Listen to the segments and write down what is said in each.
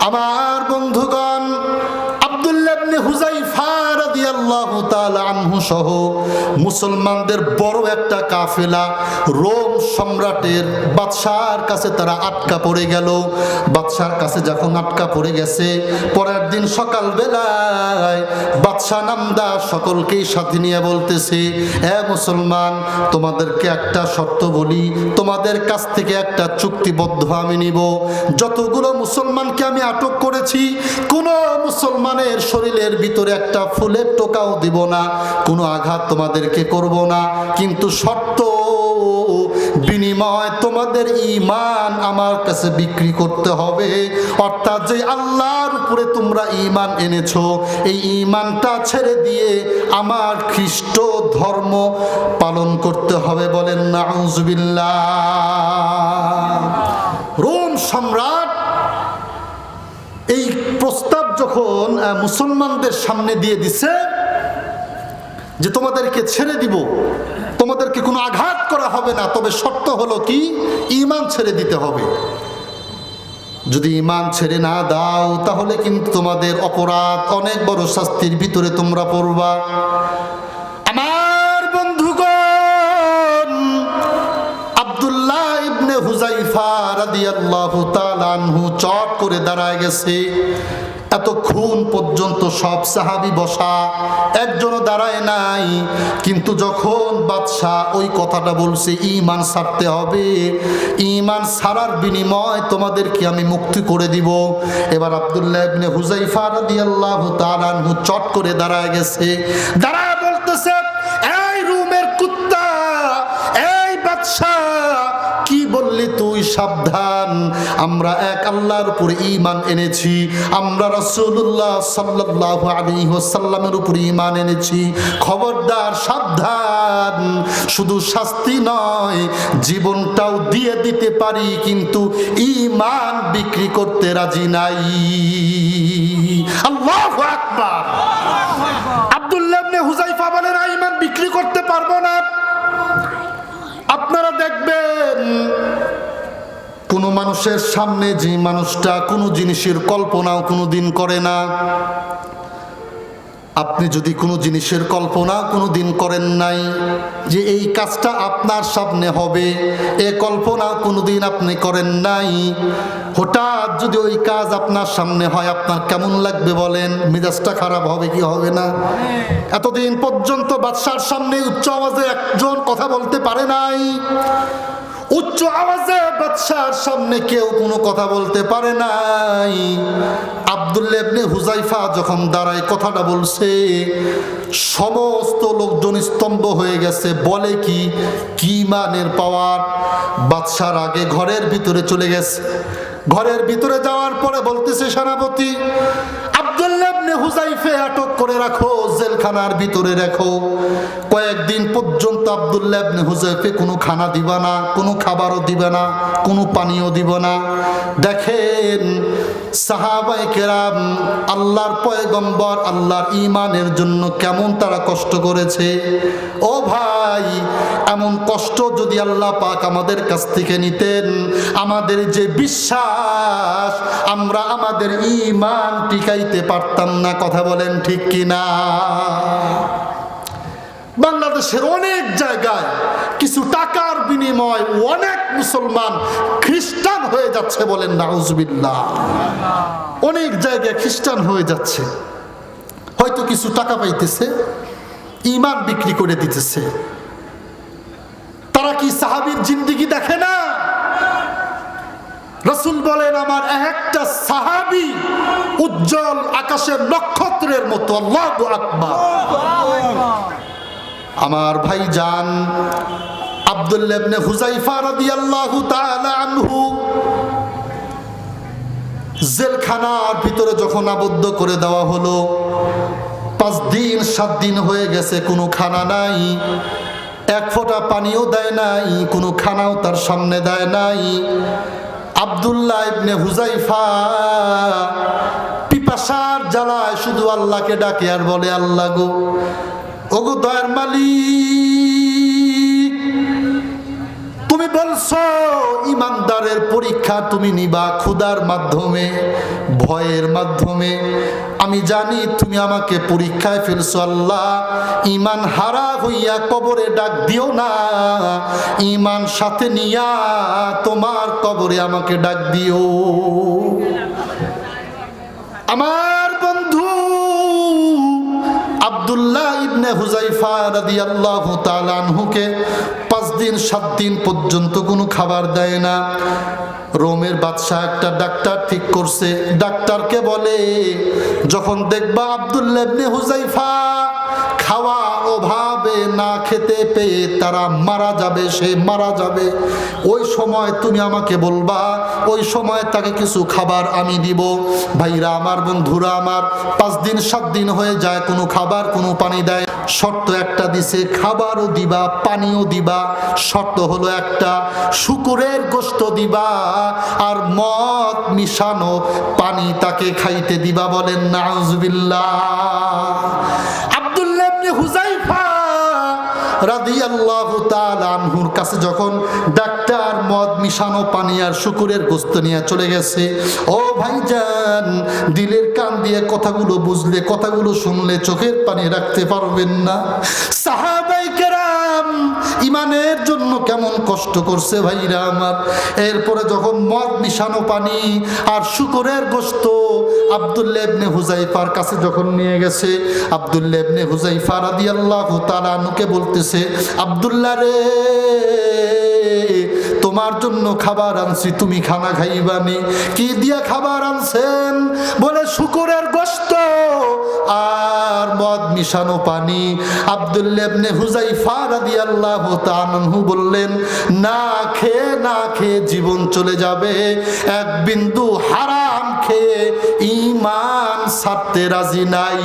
আমার বন্ধুগণ মুসলমানদের বড় একটা কাফেলা, রোম সম্রাটের বাদশার কাছে তারা আটকা পড়ে গেল। বাদশার কাছে যখন আটকা পড়ে গেছে, পরের দিন সকাল বেলায় বাদশাহ নামদার সকলকেই সাথে নিয়ে বলতেছে, এ মুসলমান, তোমাদেরকে একটা শর্ত বলি, তোমাদের কাছ থেকে একটা চুক্তিবদ্ধ আমি নিব। যতগুলো মুসলমানকে আমি আটক করেছি, কোনো মুসলমানের শরীরের ভিতরে একটা ফুলের টোকাও দিব না, কোনো আঘাত তোমাদেরকে করব না। কিন্তু শর্ত, বিনিময় তোমাদের ইমান আমার কাছে বিক্রি করতে হবে। অর্থাৎ যে আল্লাহর উপরে তোমরা ইমান এনেছো, এই ইমানটা ছেড়ে দিয়ে আমার খ্রিস্ট ধর্ম পালন করতে হবে বলেন, নাউজুবিল্লাহ। রোম সম্রাট এই প্রস্তাব যখন মুসলমানদের সামনে দিয়ে দিছে, যে তোমাদেরকে ছেড়ে দিব, তোমাদেরকে কোনো আঘাত করা হবে না, তবে শর্ত হলো কি? ইমান ছেড়ে দিতে হবে। যদি ইমান ছেড়ে না দাও, তাহলে কিন্তু তোমাদের অপরাধ অনেক বড় শাস্তির ভিতরে তোমরা পড়বা। চট করে দাঁড়ায় গেছে। পর্যন্ত সব সাহাবি বসা দাঁড়ায় নাই। কিন্তু যখন বাদশাহ ওই কথাটা বলছে ইমান হবে ইমান ছাড়ার বিনিময় তোমাদেরকে আমি মুক্তি করে দিব। এবার আব্দুল্লাহ ইবনে হুজাইফা আনহু চট করে দাঁড়ায় গেছে। দাঁড়ায় বলতেছে, এই রুমের কুত্তা, এই বাদশাহ সাবধান। আমরা এক আল্লাহর উপর ইমান এনেছি। আমরা রাসূলুল্লাহ সাল্লাল্লাহু আলাইহি ওয়াসাল্লামের উপর ইমান এনেছি। খবরদার, সাবধান। শুধু শাস্তি নয়, জীবনটাও দিয়ে দিতে পারি, কিন্তু ইমান বিক্রি করতে রাজি নাই। আল্লাহু আকবার। আব্দুল্লাহ হুজাইফা বলেন ইমান বিক্রি করতে পারব না। আপনারা দেখবেন কোনো মানুষের সামনে যে মানুষটা কোনো জিনিসের কল্পনাও কোনো দিন করে না। আপনি যদি কোনো জিনিসের কল্পনা কোনো দিন করেন নাই যে এই কাজটা আপনার সামনে হবে, এ কল্পনা কোনো দিন আপনি করেন নাই, হঠাৎ যদি ওই কাজ আপনার সামনে হয়, আপনার কেমন লাগবে বলেন? মেজাজটা খারাপ হবে কি হবে না? এতদিন পর্যন্ত বাদশার সামনে উচ্চ আওয়াজে একজন কথা বলতে পারে নাই। উচ্চ আওয়াজে বাদশার সামনে কেউ কোনো কথা বলতে পারে নাই। আব্দুল্লাহ ইবনে হুজাইফা যখন দাঁড়ায় কথাটা বলছে, সমস্ত লোকজন স্তম্ভ হয়ে গেছে, বলে কি কি মানের পাওয়ার? বাদশার আগে ঘরের ভিতরে চলে গেছে। ঘরের ভিতরে যাওয়ার পরে বলতেছে সেনাপতি ইবনে হুজাইফে আটক করে রাখো, জেলখানার ভিতরে রাখো। কয়েকদিন পর্যন্ত আবদুল্লাহ ইবনে হুজাইফে কোনো খানা দিবা না, কোনো খাবারও দিবে না, কোনো পানীয় দিব না। দেখেন সাহাবাই কেরাম আল্লাহর পয়গম্বর আল্লাহর ইমানের জন্য কেমন তারা কষ্ট করেছে? ও ভাই, এমন কষ্ট যদি আল্লাহ পাক আমাদের কাছ থেকে নিতেন, আমাদের যে বিশ্বাস, আমরা আমাদের ইমান টিকাইতে পারতাম না, কথা বলেন ঠিক কিনা? বাংলাদেশের অনেক জায়গায় কিছু টাকার বিনিময় অনেক মুসলমান খ্রিস্টান হয়ে যাচ্ছে বলেন নাউজবিল্লাহ। অনেক জায়গায় খ্রিস্টান হয়ে যাচ্ছে। হয়তো কিছু টাকা পাইতেছে ইমান বিক্রি করে দিতেছে। তারা কি সাহাবির জিন্দিগি দেখে না? রসুল বলেন, আমার একটা সাহাবি উজ্জ্বল আকাশের নক্ষত্রের মতো, আল্লাহ আকবার। আমার ভাই জান আব্দুল্লাহ ইবনে হুজাইফা রাদিয়াল্লাহু তাআলা আনহু জেলখানার ভিতরে যখন আবদ্ধ করে দেওয়া হলো, পাঁচ দিন, সাত দিন হয়ে গেছে, কোনো খানা নাই, এক ফোঁটা পানিও দেয় নাই, কোনো খানাও তার সামনে দেয় নাই। আব্দুল্লাহ ইবনে হুজাইফা পিপাসার জ্বালায় শুধু আল্লাহকে ডাকে আর বলে, আল্লাহ গো ওগো দয়ার মালিক, তুমি বলছো, ইমানদারের পরীক্ষা তুমি নিবা ক্ষুদার মাধ্যমে, ভয়ের মাধ্যমে। আমি জানি তুমি আমাকে পরীক্ষায় ফেলছো, আল্লাহ। ইমান হারা হইয়া কবরে ডাক দিও না। ইমান সাথে নিয়া তোমার কবরে আমাকে ডাক দিও। আমার আব্দুল্লাহ ইবনে হুজাইফা রাদিয়াল্লাহু আল্লাহ আনহুকে পাঁচ দিন, সাত দিন পর্যন্ত কোনো খাবার দেয় না। রোমের বাদশাহ একটা ডাক্তার ঠিক করছে। ডাক্তারকে বলে, যখন দেখবা আবদুল্লাহ ইবনে হুজাইফা খাওয়া অভাবে না খেতে পেয়ে তারা মারা যাবে, সে মারা যাবে। ওই সময় তুমি আমাকে বলবা, ওই সময় তাকে কিছু খাবার আমি দিব। ভাইরা আমার, বন্ধুরা আমার, পাঁচ দিন, সাত দিন হয়ে যায়, কোনো খাবার, কোনো পানি দেয়। শর্ত একটা দিছে, খাবারও দিবা, পানিও দিবা। শর্ত হলো একটা, শুকুরের গোস্ত দিবা, আর মদ মিশানো পানি তাকে খাইতে দিবা বলেন, নাউজুবিল্লাহ। আব্দুল্লাহ হুজাইফা রাদিয়াল্লাহু তাআলা আনহুর কাছে যখন ডাক্তার মদ মিশানো, পানি আর শুকুরের গোস্ত নিয়ে চলে গেছে, ও ভাইজান, দিলের কান দিয়ে কথাগুলো বুঝলে, কথাগুলো শুনলে চোখের পানি রাখতে পারবেন না? কেরাম ইমানের জন্য কেমন কষ্ট করছে ভাইরা আমার। এরপরে যখন মদ মিশানো পানি আর শুকুরের গোস্ত আব্দুল্লাহ ইবনে হুজাইফার কাছে যখন নিয়ে গেছে, আব্দুল্লাহ ইবনে হুজাইফা রাদিয়াল্লাহু তাআলা আনুকে বলতেছে, আব্দুল্লাহ রে, তোমার জন্য খাবার আনছি, তুমি খানা খাইবানি। কি দিয়া খাবার আনছেন? বলে, শুকুরের গোস্ত। আর মদ মিশানো পানি। আব্দুল্লাহ ইবনে হুজাইফা রাদিয়াল্লাহু তাআলা আনহু বললেন, না খেয়ে না খেয়ে জীবন চলে যাবে। এক বিন্দু হারাম খেয়ে ইমান ছাড়তে রাজি নাই।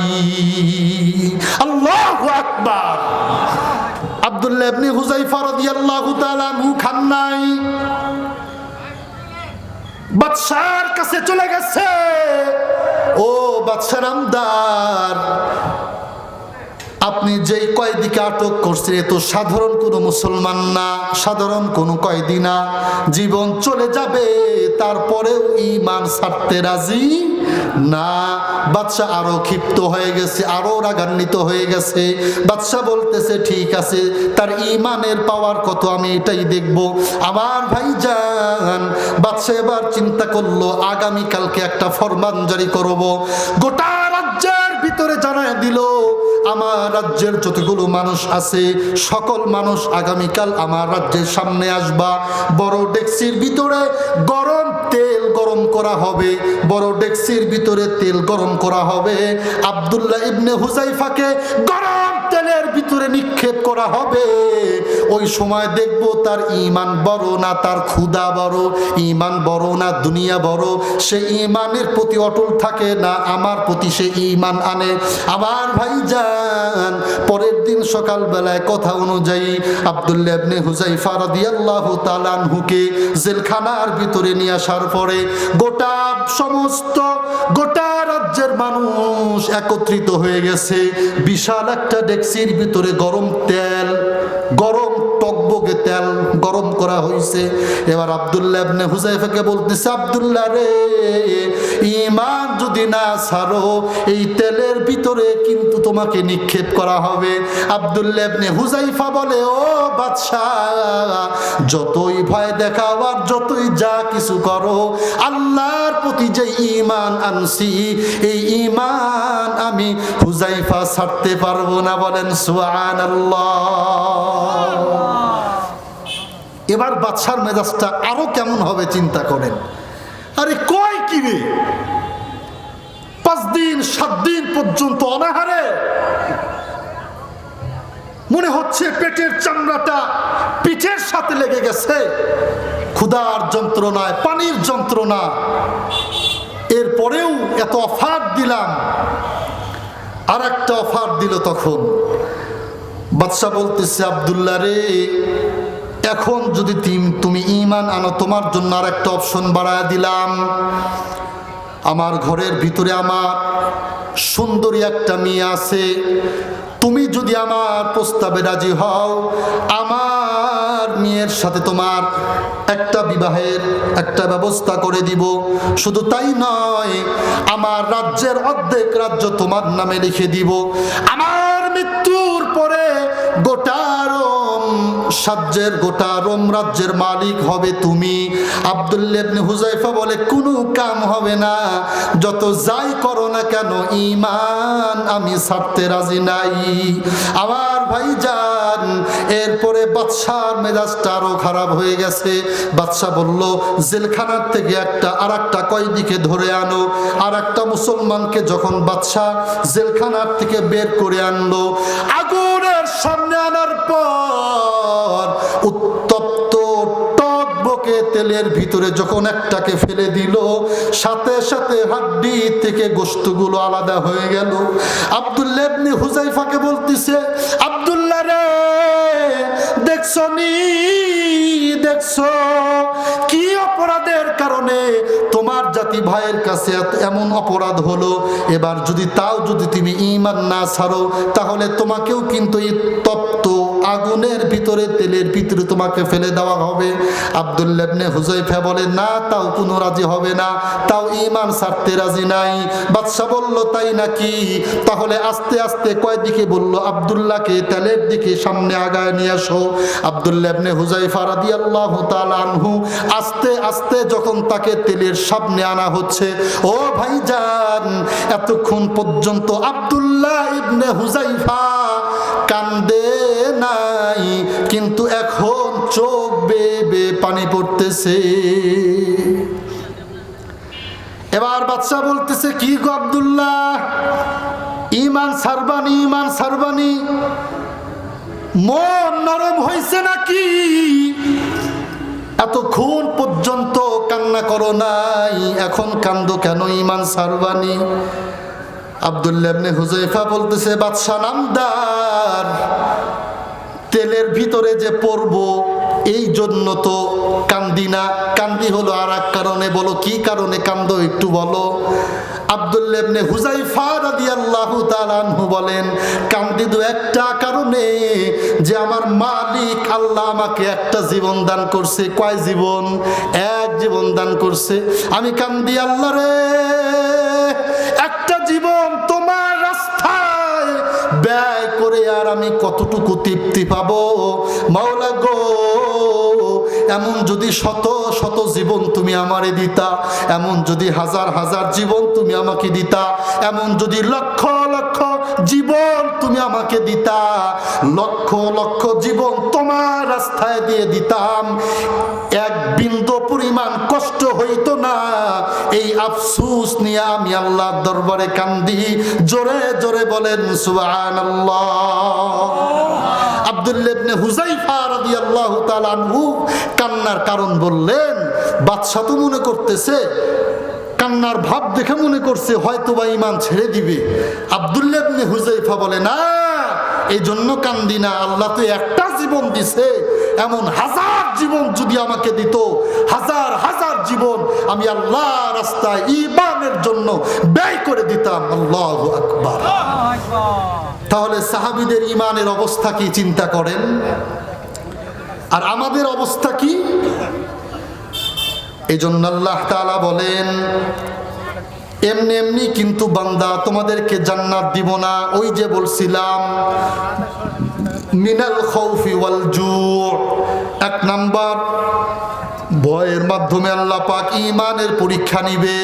আল্লাহু আকবার। আব্দুল্লাহ ইবনে হুজাইফা রাদিয়াল্লাহু তাআলা আনহু খান নাই। বাদশার কাছে চলে গেছে। ও বাদশার আমদার আপনি যেই কয়েদিকে আটক করছে, এ তো সাধারণ কোনো মুসলমান না, সাধারণ কোনো কয়েদি না। জীবন চলে যাবে, তারপরেও ইমান ছাড়তে রাজি না। বাচ্চা আরও ক্ষিপ্ত হয়ে গেছে, আরও রাগান্বিত হয়ে গেছে। বাচ্চা বলতেছে, ঠিক আছে, তার ইমানের পাওয়ার কত, আমি এটাই দেখব। আমার ভাই যান বাচ্চা এবার চিন্তা করল, আগামীকালকে একটা ফরমান জারি করব। গোটা রাজ্যের ভিতরে জানায় দিল আমার রাজ্যের যতগুলো মানুষ আছে, সকল মানুষ আগামীকাল আমার রাজ্যের সামনে আসবা। বড় ডেক্সির ভিতরে গরম তেল গরম করা হবে, বড় ডেক্সির ভিতরে তেল গরম করা হবে। আবদুল্লাহ ইবনে হুজাইফাকে গরম তেলের ভিতরে নিক্ষেপ করা হবে। ওই সময় দেখব তার ইমান বড় না তার ক্ষুদা বড় ইমান বড় না দুনিয়া বড়। সে ইমানের প্রতি অটল থাকে না, আমার প্রতি সে ইমান আনে। আমার ভাই যান পরের দিন সকালবেলায় কথা অনুযায়ী আব্দুল্লাহ ইবনে হুজাইফা রাদিয়াল্লাহু তাআলা আনহুকে জেলখানার ভিতরে নিয়ে আসার পরে গোটা সমস্ত, গোটা রাজ্যের মানুষ একত্রিত হয়ে গেছে। বিশাল একটা ডেক্সির ভিতরে গরম তেল, গরম টকবগে তেল গরম করা হয়েছে এবার আব্দুল্লাহ ইবনে হুজাইফাকে বলতেছে, আবদুল্লাহ রে ইমান যদি না ছাড়ো, এই তেলের ভিতরে কিন্তু তোমাকে নিক্ষেপ করা হবে। আব্দুল্লাহ ইবনে হুজাইফা বলে, ও বাদশাহ যতই ভয় দেখাও যতই যা কিছু করো, আল্লাহর প্রতি যে ইমান আনছি, এই ইমান আমি হুজাইফা ছাড়তে পারব না বলেন সুআন এবার বাদশার মেজাজটা আরও কেমন হবে চিন্তা করেন। আরে কয় কি রে? পাঁচ দিন, সাত দিন পর্যন্ত অনাহারে। মনে হচ্ছে পেটের চামড়াটা পিঠের সাথে লেগে গেছে। ক্ষুধার যন্ত্রণায়, পানির যন্ত্রণা। এরপরেও এত অফার দিলাম। আর একটা অফার দিল তখন। বাদশাহ বলতেছে, আবদুল্লাহ রে, এখন যদি তুমি ইমান আনো, তোমার জন্য আর একটা অপশন বাড়ায় দিলাম। আমার ঘরের ভিতরে আমার সুন্দরী একটা মেয়ে আছে। তুমি যদি আমার প্রস্তাবে রাজি হও, আমার মেয়ের সাথে তোমার একটা বিবাহের একটা ব্যবস্থা করে দিব। শুধু তাই নয়, আমার রাজ্যের অর্ধেক রাজ্য তোমার নামে লিখে দিব। আমার মৃত্যুর পরে গোটা রোম সাজ্যের গোটা রোম রাজ্যের মালিক হবে তুমি। আবদুল্লেবনে হুজাইফা বলে, কোনো কাম হবে না। যত যাই করো না কেন ইমান আমি ছাড়তে রাজি নাই। আমার ভাই যান এরপরে বাদশার মেজাজটা আরও খারাপ হয়ে গেছে। বাদশাহ বলল, জেলখানার থেকে একটা আর একটা কয়েদিকে ধরে আনো। আর একটা মুসলমানকে যখন বাদশাহ জেলখানার থেকে বের করে আনলো আগুনের সামনে আনার পর উত্তপ্ত টকবকে তেলের ভিতরে যখন একটাকে ফেলে দিল, সাথে সাথে হাড্ডি থেকে গোস্তগুলো আলাদা হয়ে গেল। আব্দুল্লাহ ইবনে হুজাইফাকে বলতিছে আব্দুল্লাহ রে, দেখছ নি? দেখছ? কি অপরাধের কারণে তোমার জাতি ভাইয়ের কাছে এমন অপরাধ হলো? এবার যদি তাও যদি তুমি ইমান না ছাড়ো, তাহলে তোমাকেও কিন্তু এই তপ্ত আগুনের ভিতরে, তেলের ভিতরে তোমাকে ফেলে দেওয়া হবে। আবদুল্লাবনে হুজাইফা বলে, না, তাও কোনো রাজি হবে না। তাও ইমান ছাড়তে রাজি নাই। বাদশাহ বলল, তাই নাকি? তাহলে আস্তে আস্তে কয় দিকে বলল, আবদুল্লাহকে তেলের দিকে সামনে আগায় নিয়ে আসো আবদুল্লাবনে হুজাইফা রাদিয়াল্লাহু আল্লাহ আনহু আস্তে আস্তে যখন তাকে তেলের সামনে আনা হচ্ছে, ও ভাইজান, এতক্ষণ পর্যন্ত আবদুল্লাহ ইবনে হুজাইফা কান্দে নাই, কিন্তু এখন চোখ বেবে পানি পড়তেছে। এবার বাদশাহ বলতেছে, কি গো আব্দুল্লাহ? ইমান সারবানি ইমান সারবানি মন নরম হয়েছে নাকি? এতক্ষণ পর্যন্ত কান্না করো নাই, এখন কান্দো কেন ইমান সারবানি আবদুল্লাবনে হুজাইফা বলতেছে, বাদশাহ নামদার, তেলের ভিতরে যে পড়ব এই জন্য তো কান্দি না। কান্দি হলো আর এক কারণে। বলো, কি কারণে কান্দ একটু বলো। আবদুল্লেবনে হুজাইফা রাদিয়াল্লাহু তাআলা আনহু বলেন, কান্দি দু একটা কারণে যে আমার মালিক আল্লাহ আমাকে একটা জীবন দান করছে। কয় জীবন? এক জীবন দান করছে। আমি কান্দি আল্লাহ রে। ব্যয় করে আর আমি কতটুকু তৃপ্তি পাবো? মাওলা গো, এমন যদি শত শত জীবন তুমি আমারে দিতা, এমন যদি হাজার হাজার জীবন তুমি আমাকে দিতা, এমন যদি লক্ষ লক্ষ জীবন তুমি আমাকে দিতা। লক্ষ লক্ষ জীবন তোমার রাস্তায় দিয়ে দিতাম। এক বিন্দু পরিমাণ কষ্ট হইতো না। এই আফসুস নিয়ে আমি আল্লাহর দরবারে কান্দি। জোরে জোরে বলেন, সুবহানাল্লাহ। আব্দুল্লাহ ইবনে হুজাইফা রাদিয়াল্লাহু তাআলা আনহু কান্নার কারণ বললেন বাদশা তো মনে করতেছে কান্নার ভাব দেখে মনে করছে হয়তো বা ইমান ছেড়ে দিবে। আব্দুল্লাহ ইবনে হুজাইফা বলে, না এই জন্য কান্দি না আল্লাহ তো একটা জীবন দিছে, এমন হাজার জীবন যদি আমাকে দিত, হাজার হাজার জীবন আমি আল্লাহ রাস্তায় ইমানের জন্য ব্যয় করে দিতাম। আল্লাহ আকবার। তাহলে সাহাবিদের ইমানের অবস্থা কি, চিন্তা করেন? আর আমাদের অবস্থা কি? এই জন্য আল্লাহ তাআলা বলেন, এমনি এমনি কিন্তু বান্দা তোমাদেরকে জান্নাত দিব না। ওই যে বলছিলাম, মিনাল খৌফি ওয়াল জু এক নাম্বার, ভয়ের মাধ্যমে আল্লাহ পাক ইমানের পরীক্ষা নিবে।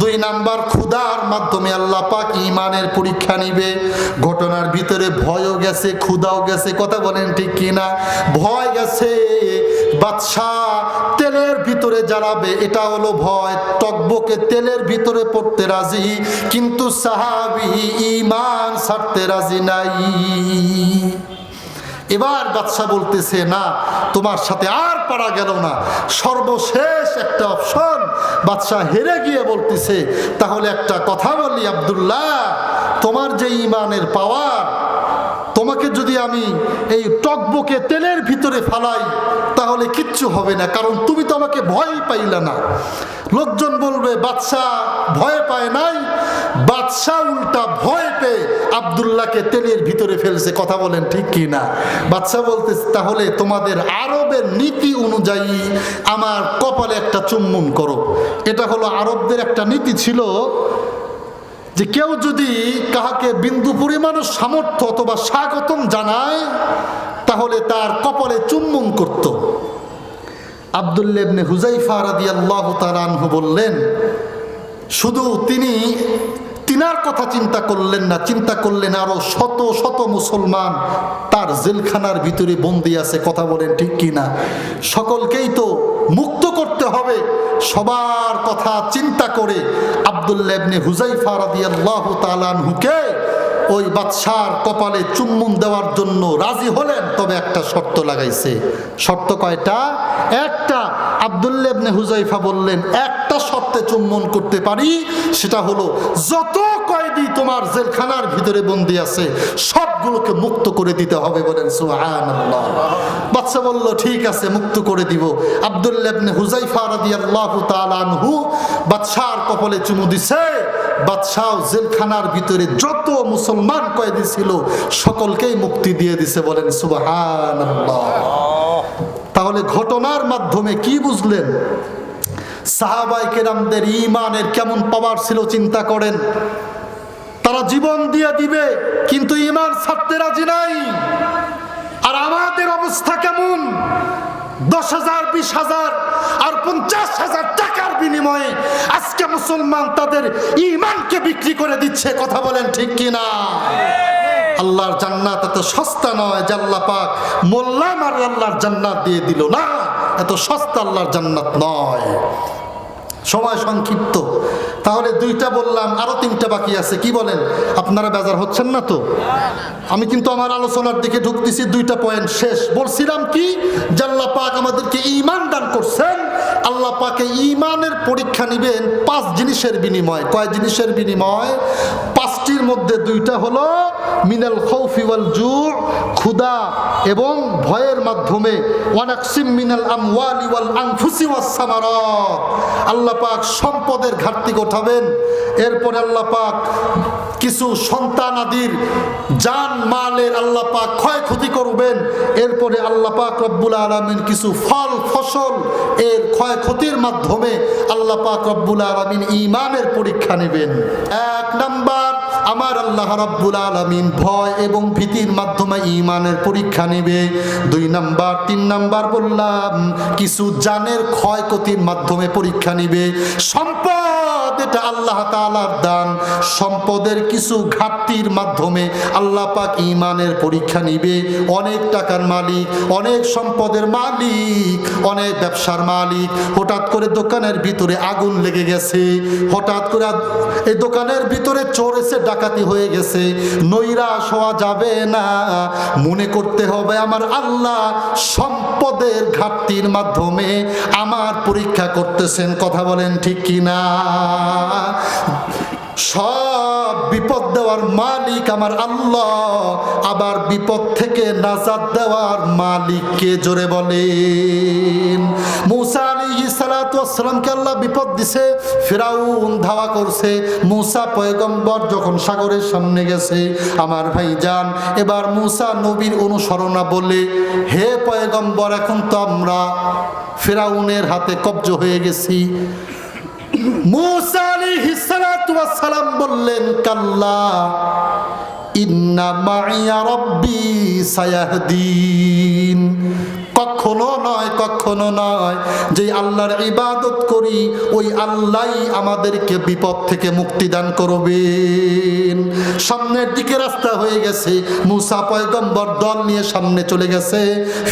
দুই নাম্বার, ক্ষুধার মাধ্যমে আল্লাহ পাক ইমানের পরীক্ষা নিবে। ঘটনার ভিতরে ভয়ও গেছে, ক্ষুধাও গেছে, কথা বলেন ঠিক কিনা? ভয় গেছে, বাদশাহ তেলের ভিতরে জ্বালাবে, এটা হলো ভয়। টকবকে তেলের ভিতরে পড়তে রাজি, কিন্তু সাহাবি ইমান ছাড়তে রাজি নাই। এবার বাদশাহ বলতেছে, না, তোমার সাথে আর পারা গেল না। সর্বশেষ একটা অপশন। বাদশাহ হেরে গিয়ে বলতেছে, তাহলে একটা কথা বলি আব্দুল্লাহ, তোমার যে ইমানের পাওয়ার তোমাকে যদি আমি এই টকবকে তেলের ভিতরে ফালাই, তাহলে কিচ্ছু হবে না, কারণ তুমি তো আমাকে ভয় পাইলে না। লোকজন বলবে বাদশাহ ভয় পায় নাই? বাদশাহ উল্টা ভয় পেয়ে আবদুল্লাহকে তেলের ভিতরে ফেলছে, কথা বলেন ঠিক কি না বাদশাহ বলতে তাহলে তোমাদের আরবের নীতি অনুযায়ী আমার কপালে একটা চুম্বন করো। এটা হলো আরবদের একটা নীতি ছিল যে কেউ যদি কাহাকে বিন্দু পরিমাণ সামর্থ্য অথবা স্বাগতম জানায়, তাহলে তার কপালে চুম্বন করত। আবদুল্লেবনে হুজাইফা রাদি আল্লাহ বললেন, শুধু তিনি তিনার কথা চিন্তা করলেন না, চিন্তা করলেন আরও শত শত মুসলমান তার জেলখানার ভিতরে বন্দি আছে, কথা বলেন ঠিক কিনা। সকলকেই তো মুক্ত করতে হবে, সবার কথা চিন্তা করে আবদুল্লাবনে হুজাইফা রাদিয়াল্লাহু তাআলাহুকে ওই বাদশার কপালে চুম্বন দেওয়ার জন্য রাজি হলেন, তবে একটা শর্ত লাগাইছে। শর্ত কয়টা? একটা আবদুল্লাবনে হুজাইফা বললেন, একটা শর্তে চুম্বন করতে পারি, সেটা হলো যত কয়েদি তোমার জেলখানার ভিতরে বন্দি আছে, সবগুলোকে মুক্ত করে দিতে হবে বলেন, সুবহানাল্লাহ। বাচ্চা বলল, ঠিক আছে, মুক্ত করে দিব। আবদুল্লাবনে হুজাইফা রাদিয়াল্লাহু তাআলা আনহু বাদশার কপালে চুমু দিছে। বাদশাহ জেলখানার ভিতরে যত মুসলমান কয়েদি ছিল সকলকেই মুক্তি দিয়ে দিছে বলেন সুবহানাল্লাহ। তাহলে ঘটনার মাধ্যমে কি বুঝলেন? সাহাবাই কেরামদের ইমানের কেমন পাওয়ার ছিল চিন্তা করেন। তারা জীবন দিয়ে দিবে কিন্তু ইমান ছাড়তে রাজি নাই। আর আমাদের অবস্থা কেমন? দশ হাজার, বিশ হাজার আর পঞ্চাশ হাজার টাকার বিনিময়ে আজকে মুসলমান তাদের ইমানকে বিক্রি করে দিচ্ছে, কথা বলেন ঠিক কিনা? আল্লাহর জান্নাত এত সস্তা নয় জাল্লা পাক মোল্লাম আর আল্লাহর জান্নাত দিয়ে দিল না, এত সস্তা আল্লাহর জান্নাত নয়। সময় সংক্ষিপ্ত। তাহলে দুইটা বললাম, আরও তিনটা বাকি আছে, কি বলেন? আপনারা বেজার হচ্ছেন না তো? আমি কিন্তু আমার আলোচনার দিকে ঢুকতেছি, দুইটা পয়েন্ট শেষ। বলছিলাম কি? জাল্লা পাক আমাদেরকে ইমান দান করছেন, আল্লাহ পাকে ইমানের পরীক্ষা নিবেন পাঁচ জিনিসের বিনিময়। কয় জিনিসের বিনিময়? পাঁচটির মধ্যে দুইটা হলো মিনাল খৌফি ওয়াল জু ক্ষুদা এবং ভয়ের মাধ্যমে। ওয়ানাকসিম মিনাল আমওয়ালি ওয়াল আল্লাহ পাক সম্পদের ঘাটতি গোঠাবেন এরপরে আল্লাহ পাক কিছু সন্তানাদির জান মালের আল্লাহ পাক ক্ষয়ক্ষতি করবেন। এরপরে আল্লাহ পাক রব্বুল আলমিন কিছু ফল, ফসল এর ক্ষয়ক্ষতির মাধ্যমে আল্লাহ পাক রব্বুল আলমিন ইমানের পরীক্ষা নেবেন। এক নাম্বার আমার আল্লাহ রাব্বুল আলামিন ভয় এবং ভীতির মাধ্যমে ইমানের পরীক্ষা নেবে। দুই নাম্বার, তিন নাম্বার বললাম, কিছু জানের ক্ষয়ক্ষতির মাধ্যমে পরীক্ষা নিবে। সম্পদ, এটা আল্লাহ তাআলার দান। সম্পদের কিছু ঘাটতির মাধ্যমে আল্লাহ পাক ইমানের পরীক্ষা নিবে। অনেক টাকার মালিক, অনেক সম্পদের মালিক, অনেক ব্যবসার মালিক হঠাৎ করে দোকানের ভিতরে আগুন লেগে গেছে। হঠাৎ করে এই দোকানের ভিতরে চোর এসে ডাকাতি হয়ে গেছে। নৈরাশ হওয়া যাবে না। মনে করতে হবে আমার আল্লাহ সম্পদের ঘাটতির মাধ্যমে আমার পরীক্ষা করতেছেন। কথা বলেন ঠিক কিনা? সব বিপদ দেওয়ার মালিক আমার আল্লাহ। আবার বিপদ থেকে নাজাদ দেওয়ার মালিককে জোরে বলেন। আলী সাগরের সামনে গেছে, আমার ভাই যান এবার বলে, হে পয়গম্বর, এখন তো আমরা ফেরাউনের হাতে কব্জ হয়ে গেছি। মুসা সালাতু ওয়াস সালাম বললেন কাল্লা ইন্না মাইয়া রব্বি সায়াহদিন। কখনো নয় কখনো নয়। যে আল্লাহর ইবাদত করি, ওই আল্লাহই আমাদেরকে বিপদ থেকে মুক্তি দান করবেন। সামনের দিকে রাস্তা হয়ে গেছে। মুসা পয়গম্বর দল নিয়ে সামনে চলে গেছে।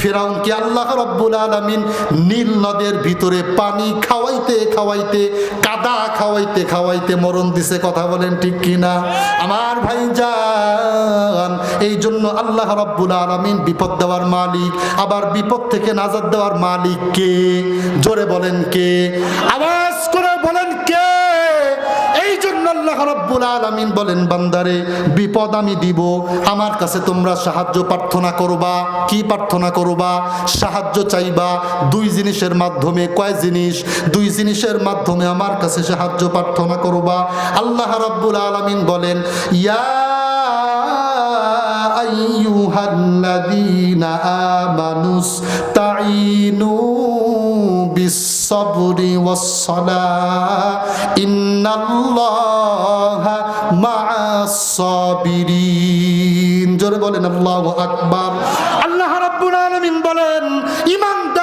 ফেরাউন কি আল্লাহ রব্বুল আলামিন নীল নদের ভিতরে পানি খাওয়াইতে খাওয়াইতে, কাদা খাওয়াইতে খাওয়াইতে মরণ দিছে। কথা বলেন ঠিক কিনা? আমার ভাই যান এই জন্য আল্লাহ রব্বুল আলামিন বিপদ দেওয়ার মালিক। আবার বিপদ থেকে নাজাদ দেওয়ার মালিক কে? জোরে বলেন কে? আওয়াজ করে বলেন কে? এই জন্য আল্লাহ রব্বুল আলামিন বলেন, বান্দারে, বিপদ আমি দিব, আমার কাছে তোমরা সাহায্য প্রার্থনা করবা। কি প্রার্থনা করবা? সাহায্য চাইবা, দুই জিনিসের মাধ্যমে। কয় জিনিস? দুই জিনিসের মাধ্যমে আমার কাছে সাহায্য প্রার্থনা করবা। আল্লাহ রব্বুল আলামিন বলেন, ইয়া আইয়ুহাল্লাযীনা আমানুস্তাঈনু বিস-সাবরি ওয়াস-সালাহ। ইন্নাল্লাহা মা'আস-সাবিরিন। জোরে বলেন, আল্লাহু আকবার। আল্লাহ রাব্বুল আলামিন বলেন যারা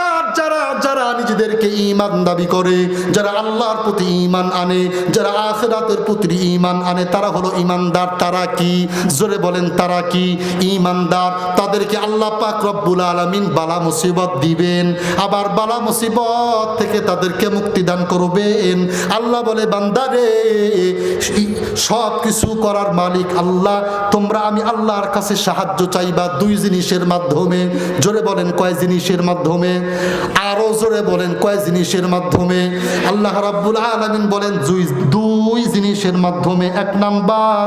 যারা নিজেদেরকে ঈমান দাবি করে, যারা আল্লাহর প্রতি ঈমান আনে, যারা আখিরাতের প্রতি ঈমান আনে, তারা হলো ঈমানদার। তারা কি? জোরে বলেন, তারা কি? ঈমানদার। তাদেরকে আল্লাহ পাক রব্বুল আলামিন বালা মুসিবত দিবেন। আবার বালা মুসিবত থেকে তাদেরকে মুক্তি দান করবেন। আল্লাহ বলে বান্দারে সব কিছু করার মালিক আল্লাহ। তোমরা আমি আল্লাহর কাছে সাহায্য চাইবা দুই জিনিসের মাধ্যমে। জোরে বলেন, কয় জিনিসের মাধ্যমে? আরও জোরে বলেন কয় জিনিসের মাধ্যমে? আল্লাহ রাব্বুল আলামিন বলেন, দুই দুই জিনিসের মাধ্যমে। এক নাম্বার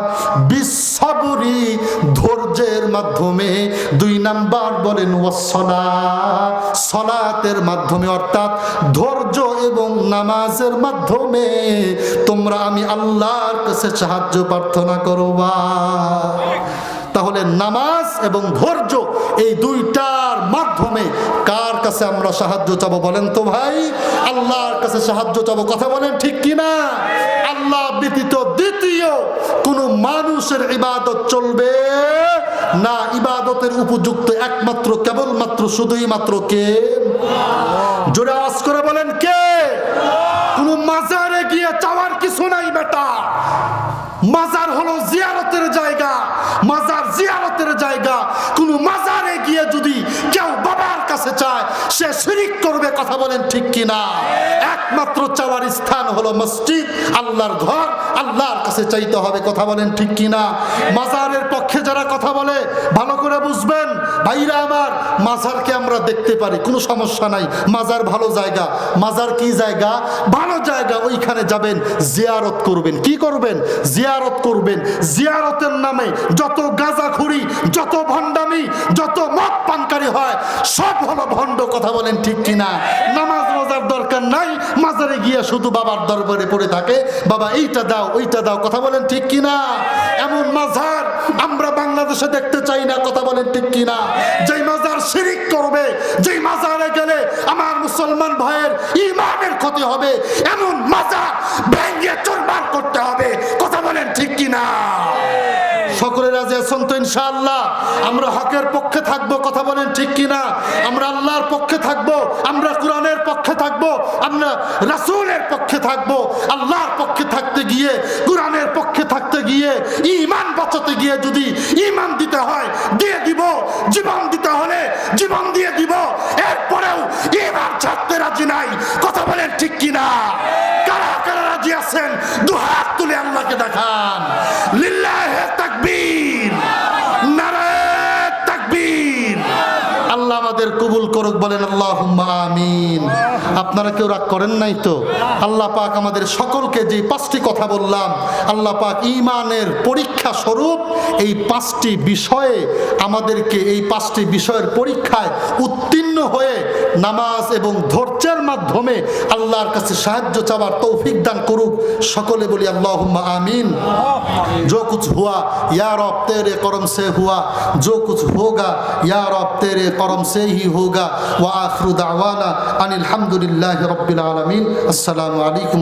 বিশ্বরি ধৈর্যের মাধ্যমে। দুই নাম্বার বলেন, ওয়াসসলা, সলাতের মাধ্যমে, অর্থাৎ ধৈর্য এবং নামাজের মাধ্যমে। তোমরা আমি আল্লাহর কাছে সাহায্য প্রার্থনা করবা তাহলে নামাজ এবং ধৈর্য এই দুইটার মাধ্যমে কার কাছে আমরা সাহায্য চাবো বলেন তো ভাই? আল্লাহর কাছে সাহায্য চাবো কথা বলেন ঠিক কিনা? আল্লাহ ব্যতীত দ্বিতীয় কোন মানুষের ইবাদত চলবে না। ইবাদতের উপযুক্ত একমাত্র, কেবলমাত্র শুধুই মাত্র কে? জোরে আওয়াজ করে বলেন কে? কোন মাজারে গিয়ে চাওয়ার কিছু নাই সে শিরিক করবে, কথা বলেন ঠিক কিনা? একমাত্র চাওয়ার স্থান হলো মসজিদ, আল্লাহর ঘর, আল্লাহর কাছে চাইতে হবে, কথা বলেন ঠিক কিনা? মাজারের পক্ষে যারা কথা বলে, ভালো করে বুঝবেন। ভাইরা আমার, মাজারকে আমরা দেখতে পারি, কোনো সমস্যা নাই। মাজার ভালো জায়গা। মাজার কি জায়গা? ভালো জায়গা, ওইখানে যাবেন, জিয়ারত করবেন। কি করবেন? জিয়ারত করবেন। জিয়ারতের নামে যত গাঁজাখুরি, যত ভণ্ডামি, যত মদ পানকারী হয়, সব হলো ভণ্ড কথা বলেন ঠিক কিনা? নামাজ রোজার দরকার নাই, মাজারে গিয়ে শুধু বাবার দরবারে পড়ে থাকে। বাবা, এইটা দাও, ওইটা দাও, কথা বলেন ঠিক কিনা? এমন মাজার আমরা বাংলাদেশে দেখতে চাই না, কথা বলেন ঠিক কিনা? যেই মাজার শিরিক করবে, যেই মাজারে গেলে আমার মুসলমান ভাইয়ের ইমানের ক্ষতি হবে, এমন মাজার ভেঙে চোরবার করতে হবে, কথা বলেন ঠিক কিনা? রাজি আছেন তো ইনশাআল্লাহ? আমরা হকের পক্ষে থাকব, কথা বলেন ঠিক কিনা? আমরা আল্লাহর পক্ষে থাকব, আমরা কোরআনের পক্ষে থাকব, আমরা রাসূলের পক্ষে থাকব। আল্লাহর পক্ষে থাকতে গিয়ে, কোরআনের পক্ষে থাকতে গিয়ে, ঈমান বাঁচাতে গিয়ে যদি ঈমান দিতে হয়, দিয়ে দিব, জীবন দিতে হলে জীবন দিয়ে দিব। এরপরেও ঈমান ছাড়তে রাজি নাই, কথা বলেন ঠিক কিনা? কারা কারা রাজি আছেন? দু হাত তুলে আল্লাহকে দেখান। লিল্লাহে তাকবীর। নারায়ে তাকবীর। আল্লাহ আমাদের কবুল করুক, বলেন আল্লাহ আমিন। আপনারা কেউ রাগ করেন নাই তো? আল্লাহ পাক আমাদের সকলকে যে পাঁচটি কথা বললাম, আল্লাহ পাক ইমানের পরীক্ষা স্বরূপ এই পাঁচটি বিষয়ে আমাদেরকে এই পাঁচটি বিষয়ের পরীক্ষায় উত্তীর্ণ হয়ে নামাজ এবং ধৈর্যের মাধ্যমে আল্লাহর কাছে সাহায্য চাওয়ার তৌফিক দান করুক সকলে বলি আল্লাহ আমিন जो कुछ हुआ या रब तेरे करम से हुआ जो कुछ होगा या रब तेरे करम से ही होगा व आखिर दावाना अनिल हम्दुलिल्लाहि रब्बिल आलमीन अस्सलामु अलैकुम